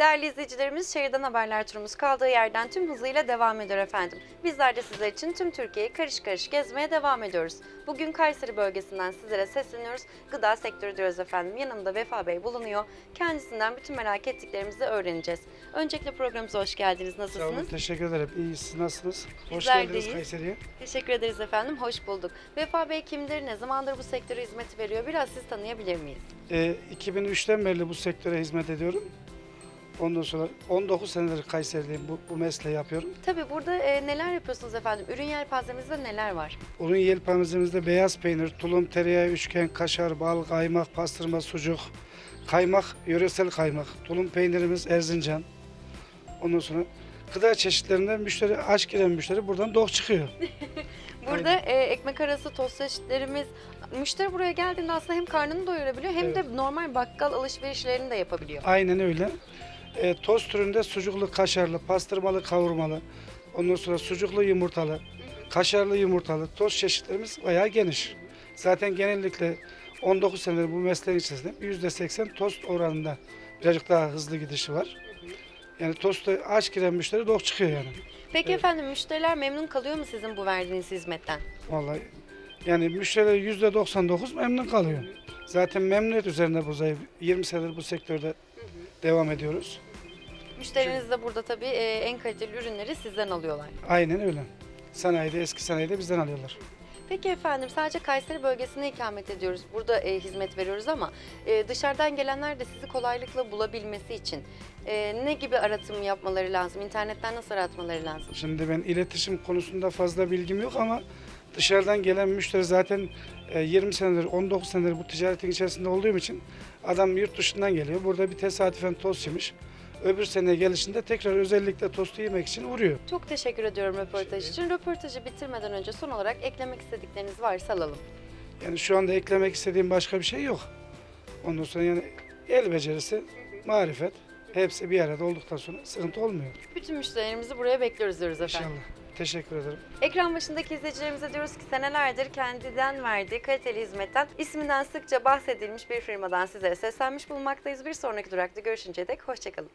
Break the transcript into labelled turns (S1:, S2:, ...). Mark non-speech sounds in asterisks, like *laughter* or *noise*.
S1: Değerli izleyicilerimiz, şehirden haberler turumuz kaldığı yerden tüm hızıyla devam ediyor efendim. Bizler de sizler için tüm Türkiye'yi karış karış gezmeye devam ediyoruz. Bugün Kayseri bölgesinden sizlere sesleniyoruz. Gıda sektörü diyoruz efendim. Yanımda Vefa Bey bulunuyor. Kendisinden bütün merak ettiklerimizi öğreneceğiz. Öncelikle programımıza hoş geldiniz.
S2: Sağ olun,
S1: Nasılsınız?
S2: teşekkür ederim. İyi, siz nasılsınız? Hoş
S1: Bizler
S2: geldiniz
S1: iyiyiz.
S2: Kayseri'ye.
S1: Teşekkür ederiz efendim. Hoş bulduk. Vefa Bey kimdir? Ne zamandır bu sektöre hizmet veriyor? Biraz siz tanıyabilir miyiz?
S2: Ee, 2003'ten beri bu sektöre hizmet ediyorum. Ondan sonra 19 senedir Kayseri'deyim, bu, bu mesleği yapıyorum.
S1: Tabii burada e, neler yapıyorsunuz efendim? Ürün yelpazemizde neler var?
S2: Onun yelpazemizde beyaz peynir, tulum, tereyağı, üçgen, kaşar, bal, kaymak, pastırma, sucuk, kaymak, yöresel kaymak, tulum peynirimiz Erzincan. Ondan sonra gıda çeşitlerinden müşteri, aç giren müşteri buradan dok çıkıyor. *laughs*
S1: Burada e, ekmek arası tost çeşitlerimiz, müşteri buraya geldiğinde aslında hem karnını doyurabiliyor hem de normal bakkal alışverişlerini de yapabiliyor.
S2: Aynen öyle. E, tost türünde sucuklu, kaşarlı, pastırmalı, kavurmalı, ondan sonra sucuklu yumurtalı, kaşarlı yumurtalı tost çeşitlerimiz bayağı geniş. Zaten genellikle 19 senedir bu mesleğin içerisinde %80 tost oranında birazcık daha hızlı gidişi var. Yani tosta aç giren müşteri dok çıkıyor yani.
S1: Peki efendim müşteriler memnun kalıyor mu sizin bu verdiğiniz hizmetten?
S2: Vallahi yani müşteriler %99 memnun kalıyor. Zaten memnuniyet üzerine bu zayıf. 20 senedir bu sektörde devam ediyoruz.
S1: Müşteriniz de burada tabii e, en kaliteli ürünleri sizden alıyorlar.
S2: Aynen öyle. Sanayide, eski sanayide bizden alıyorlar.
S1: Peki efendim sadece Kayseri bölgesinde ikamet ediyoruz. Burada e, hizmet veriyoruz ama e, dışarıdan gelenler de sizi kolaylıkla bulabilmesi için e, ne gibi aratım yapmaları lazım? İnternetten nasıl aratmaları lazım?
S2: Şimdi ben iletişim konusunda fazla bilgim yok ama dışarıdan gelen müşteri zaten e, 20 senedir, 19 senedir bu ticaretin içerisinde olduğum için adam yurt dışından geliyor. Burada bir tesadüfen tost yemiş. Öbür sene gelişinde tekrar özellikle tostu yemek için uğruyor.
S1: Çok teşekkür ediyorum röportaj için. Röportajı bitirmeden önce son olarak eklemek istedikleriniz varsa alalım.
S2: Yani şu anda eklemek istediğim başka bir şey yok. Ondan sonra yani el becerisi, marifet hepsi bir arada olduktan sonra sıkıntı olmuyor.
S1: Bütün müşterilerimizi buraya bekliyoruz diyoruz efendim.
S2: İnşallah. Teşekkür ederim.
S1: Ekran başındaki izleyicilerimize diyoruz ki senelerdir kendinden verdiği kaliteli hizmetten isminden sıkça bahsedilmiş bir firmadan sizlere seslenmiş bulunmaktayız. Bir sonraki durakta görüşünceye dek hoşçakalın.